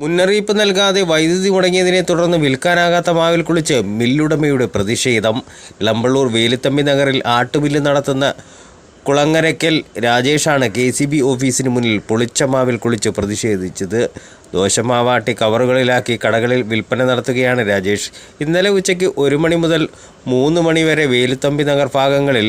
മുന്നറിയിപ്പ് നൽകാതെ വൈദ്യുതി മുടങ്ങിയതിനെ തുടർന്ന് വിൽക്കാനാകാത്ത മാവിൽ കുളിച്ച് മില്ലുടമയുടെ പ്രതിഷേധം. ലമ്പളൂർ വേലിത്തമ്പി നഗറിൽ ആട്ടുമില്ല് നടത്തുന്ന കുളങ്ങരയ്ക്കൽ രാജേഷാണ് കെ സി ബി ഓഫീസിന് മുന്നിൽ പൊളിച്ചമാവിൽ കുളിച്ച് പ്രതിഷേധിച്ചത്. ദോശമാവാട്ടി കവറുകളിലാക്കി കടകളിൽ വിൽപ്പന നടത്തുകയാണ് രാജേഷ്. ഇന്നലെ ഉച്ചയ്ക്ക് ഒരു മണി മുതൽ മൂന്ന് മണി വരെ വേലുത്തമ്പി നഗർ ഭാഗങ്ങളിൽ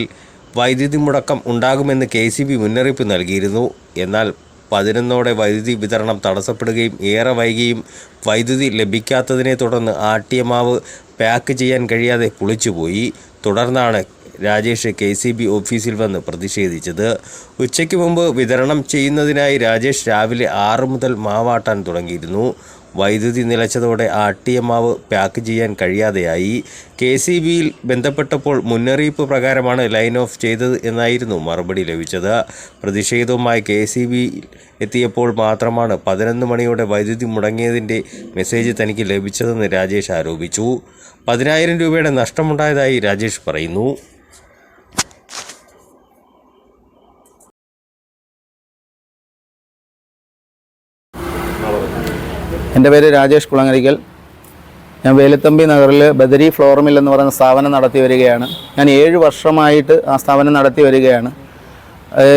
വൈദ്യുതി മുടക്കം ഉണ്ടാകുമെന്ന് കെ സി ബി മുന്നറിയിപ്പ് നൽകിയിരുന്നു. എന്നാൽ പതിനൊന്നോടെ വൈദ്യുതി വിതരണം തടസ്സപ്പെടുകയും ഏറെ വൈകിയും വൈദ്യുതി ലഭിക്കാത്തതിനെ തുടർന്ന് ആട്ടിയ മാവ് പാക്ക് ചെയ്യാൻ കഴിയാതെ പുളിച്ചുപോയി തുടർന്നാണ് രാജേഷ് കെ സി ബി ഓഫീസിൽ വന്ന് പ്രതിഷേധിച്ചത്. ഉച്ചയ്ക്ക് മുമ്പ് വിതരണം ചെയ്യുന്നതിനായി രാജേഷ് രാവിലെ ആറ് മുതൽ മാവാട്ടാൻ തുടങ്ങിയിരുന്നു. വൈദ്യുതി നിലച്ചതോടെ ആട്ടിയ മാവ് പാക്ക് ചെയ്യാൻ കഴിയാതെയായി. കെ സി ബിയിൽ ബന്ധപ്പെട്ടപ്പോൾ മുന്നറിയിപ്പ് പ്രകാരമാണ് ലൈൻ ഓഫ് ചെയ്തത് എന്നായിരുന്നു മറുപടി ലഭിച്ചത്. പ്രതിഷേധവുമായി കെ സി ബി എത്തിയപ്പോൾ മാത്രമാണ് പതിനൊന്ന് മണിയോടെ വൈദ്യുതി മുടങ്ങിയതിന്റെ മെസ്സേജ് തനിക്ക് ലഭിച്ചതെന്ന് രാജേഷ് ആരോപിച്ചു. പതിനായിരം രൂപയുടെ നഷ്ടമുണ്ടായതായി രാജേഷ് പറയുന്നു. എന്റെ പേര് രാജേഷ് കുളങ്ങരിക്കൽ. ഞാൻ വേലുത്തമ്പി നഗറിൽ ബദരി ഫ്ലോർ മിൽ എന്ന് പറയുന്ന സ്ഥാപനം നടത്തി വരികയാണ്. ഞാൻ ഏഴ് വർഷമായിട്ട് ആ സ്ഥാപനം നടത്തി വരികയാണ്.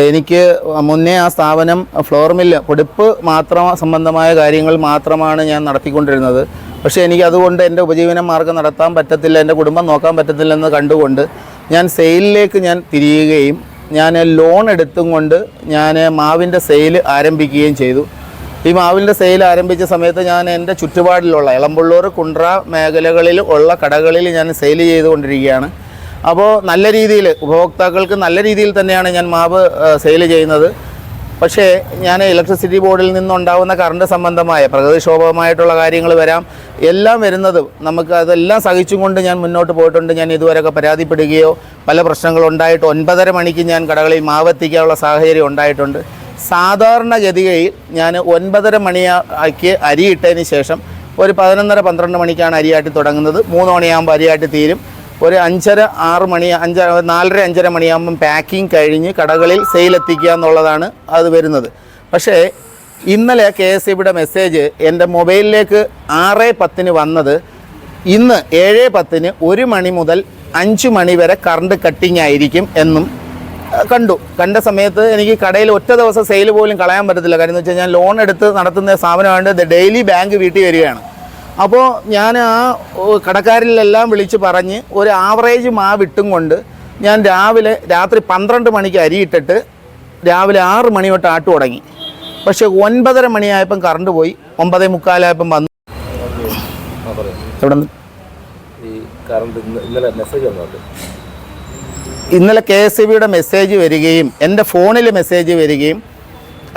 എനിക്ക് മുന്നേ ആ സ്ഥാപനം ഫ്ലോർ മില്ല് പൊടിപ്പ് മാത്രം സംബന്ധമായ കാര്യങ്ങൾ മാത്രമാണ് ഞാൻ നടത്തിക്കൊണ്ടിരുന്നത്. പക്ഷേ എനിക്ക് അതുകൊണ്ട് എന്റെ ഉപജീവന മാർഗം നടത്താൻ പറ്റത്തില്ല എന്റെ കുടുംബം നോക്കാൻ പറ്റത്തില്ലെന്ന് കണ്ടുകൊണ്ട് ഞാൻ സെയിലിലേക്ക് ഞാൻ തിരിയുകയും ഞാൻ ലോൺ എടുത്തും കൊണ്ട് ഞാൻ മാവിന്റെ സെയിൽ ആരംഭിക്കുകയും ചെയ്തു. ഈ മാവിന്റെ സെയിൽ ആരംഭിച്ച സമയത്ത് ഞാൻ എന്റെ ചുറ്റുപാടിലുള്ള ഇളമ്പുള്ളൂർ കുണ്ട്ര മേഖലകളിൽ ഉള്ള കടകളിൽ ഞാൻ സെയിൽ ചെയ്തുകൊണ്ടിരിക്കുകയാണ്. അപ്പോൾ നല്ല രീതിയിൽ ഉപഭോക്താക്കൾക്ക് നല്ല രീതിയിൽ തന്നെയാണ് ഞാൻ മാവ് സെയിൽ ചെയ്യുന്നത്. പക്ഷേ ഞാൻ ഇലക്ട്രിസിറ്റി ബോർഡിൽ നിന്നുണ്ടാകുന്ന കറണ്ട് സംബന്ധമായ പ്രകൃതിക്ഷോഭമായിട്ടുള്ള കാര്യങ്ങൾ വരാം. എല്ലാം വരുന്നത് നമുക്ക് അതെല്ലാം സഹിച്ചുകൊണ്ട് ഞാൻ മുന്നോട്ട് പോയിട്ടുണ്ട്. ഞാൻ ഇതുവരെയൊക്കെ പരാതിപ്പെടുകയോ പല പ്രശ്നങ്ങളുണ്ടായിട്ട് ഒൻപതര മണിക്ക് ഞാൻ കടകളിൽ മാവെത്തിക്കാനുള്ള സാഹചര്യം ഉണ്ടായിട്ടുണ്ട്. സാധാരണഗതിയിൽ ഞാൻ ഒൻപതര മണിയാക്കി അരിയിട്ടതിന് ശേഷം ഒരു പതിനൊന്നര പന്ത്രണ്ട് മണിക്കാണ് അരിയാട്ടി തുടങ്ങുന്നത്. മൂന്ന് മണിയാകുമ്പോൾ അരിയാട്ടി തീരും. ഒരു അഞ്ചര ആറ് മണി അഞ്ച നാലര അഞ്ചര മണിയാകുമ്പം പാക്കിംഗ് കഴിഞ്ഞ് കടകളിൽ സെയിലെത്തിക്കുക എന്നുള്ളതാണ് അത് വരുന്നത്. പക്ഷേ ഇന്നലെ കെ എസ് ഇബിയുടെ മെസ്സേജ് എന്റെ മൊബൈലിലേക്ക് ആറ് പത്തിന് വന്നത് ഇന്ന് ഏഴ് പത്തിന് ഒരു മണി മുതൽ അഞ്ച് മണി വരെ കറണ്ട് കട്ടിങ് ആയിരിക്കും എന്നും കണ്ടു. കണ്ട സമയത്ത് എനിക്ക് കടയിൽ ഒറ്റ ദിവസം സെയിൽ പോലും കളയാൻ പറ്റത്തില്ല. കാര്യം എന്ന് വെച്ചാൽ ഞാൻ ലോൺ എടുത്ത് നടത്തുന്ന സ്ഥാപനമായിട്ട് ഡെയിലി ബാങ്ക് വീട്ടിൽ വരികയാണ്. അപ്പോൾ ഞാൻ ആ കടക്കാരിലെല്ലാം വിളിച്ച് പറഞ്ഞ് ഒരു ആവറേജ് മാ വിട്ടും കൊണ്ട് ഞാൻ രാവിലെ രാത്രി പന്ത്രണ്ട് മണിക്ക് അരിയിട്ടിട്ട് രാവിലെ ആറ് മണി തൊട്ട് ആട്ടു തുടങ്ങി. പക്ഷേ ഒൻപതര മണിയായപ്പം കറണ്ട് പോയി. ഒമ്പതേ മുക്കാലായപ്പം വന്നു. എവിടെ നിന്ന് ഈ കറണ്ട് ഇന്നലെ മെസ്സേജ് വന്നത് ഇന്നലെ കെ എസ് ബിയുടെ മെസ്സേജ് വരികയും എന്റെ ഫോണിൽ മെസ്സേജ് വരികയും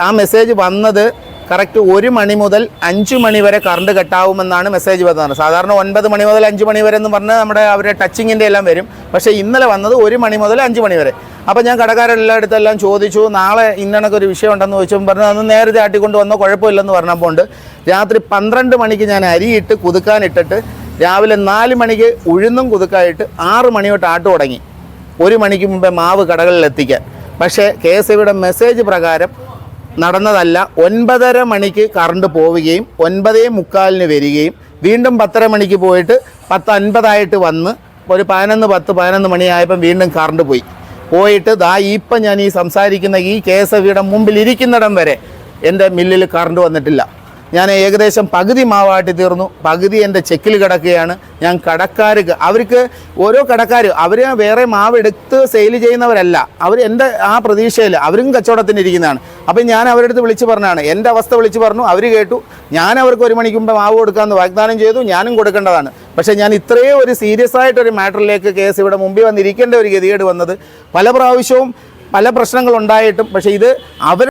ആ മെസ്സേജ് വന്നത് കറക്റ്റ് ഒരു മണി മുതൽ അഞ്ച് മണി വരെ കറണ്ട് കട്ടാവുമെന്നാണ് മെസ്സേജ് വന്നത്. സാധാരണ ഒൻപത് മണി മുതൽ അഞ്ച് മണി വരെ എന്ന് പറഞ്ഞാൽ നമ്മുടെ അവരുടെ ടച്ചിങ്ങിന്റെ എല്ലാം വരും. പക്ഷേ ഇന്നലെ വന്നത് ഒരു മണി മുതൽ അഞ്ച് മണി വരെ. അപ്പോൾ ഞാൻ കടക്കാരെല്ലായിടത്തും എല്ലാം ചോദിച്ചു നാളെ ഇന്നണക്ക് ഒരു വിഷയം ഉണ്ടെന്ന് ചോദിച്ചു. പറഞ്ഞു അന്ന് നേരത്തെ ആട്ടിക്കൊണ്ട് വന്നോ കുഴപ്പമില്ലെന്ന് പറഞ്ഞപ്പോൾ രാത്രി പന്ത്രണ്ട് മണിക്ക് ഞാൻ അരിയിട്ട് കുതുക്കാനിട്ടിട്ട് രാവിലെ നാല് മണിക്ക് ഉഴുന്നും കുതുക്കായിട്ട് ആറ് മണി തൊട്ട് ആട്ട് തുടങ്ങി. ഒരു മണിക്ക് മുമ്പേ മാവ് കടകളിൽ എത്തിക്കാൻ. പക്ഷേ കെ എസ് ഇയുടെ മെസ്സേജ് പ്രകാരം നടന്നതല്ല ഒൻപതര മണിക്ക് കറണ്ട് പോവുകയും ഒൻപതേ മുക്കാലിന് വരികയും വീണ്ടും പത്തര മണിക്ക് പോയിട്ട് പത്ത് അൻപതായിട്ട് വന്ന് ഒരു പതിനൊന്ന് പത്ത് പതിനൊന്ന് മണിയായപ്പം വീണ്ടും കറണ്ട് പോയി. പോയിട്ട് ദാ ഇപ്പം ഞാൻ ഈ സംസാരിക്കുന്ന ഈ കെ എസ് എഫ് മുമ്പിൽ ഇരിക്കുന്നിടം വരെ എന്റെ മില്ലിൽ കറണ്ട് വന്നിട്ടില്ല. ഞാൻ ഏകദേശം പകുതി മാവാട്ടി തീർന്നു. പകുതി എന്റെ ചെക്കിൽ കിടക്കുകയാണ്. ഞാൻ കടക്കാർക്ക് അവർക്ക് ഓരോ കടക്കാർ അവർ വേറെ മാവ് എടുത്ത് സെയിൽ ചെയ്യുന്നവരല്ല. അവർ എന്റെ ആ പ്രതീക്ഷയിൽ അവരും കച്ചവടത്തിന് ഇരിക്കുന്നതാണ്. അപ്പം ഞാൻ അവരുടെ അടുത്ത് വിളിച്ച് പറഞ്ഞാണ്. എന്റെ അവസ്ഥ വിളിച്ച് പറഞ്ഞു. അവർ കേട്ടു. ഞാൻ അവർക്ക് ഒരു മണിക്ക് മുമ്പ് മാവ് കൊടുക്കാമെന്ന് വാഗ്ദാനം ചെയ്തു. ഞാനും കൊടുക്കേണ്ടതാണ്. പക്ഷേ ഞാൻ ഇത്രയും ഒരു സീരിയസ് ആയിട്ടൊരു മാറ്ററിലേക്ക് കേസ് ഇവിടെ മുമ്പിൽ വന്നിരിക്കേണ്ട ഒരു ഗതികേട് വന്നത് പല പ്രാവശ്യവും പല പ്രശ്നങ്ങളുണ്ടായിട്ടും പക്ഷേ ഇത് അവർ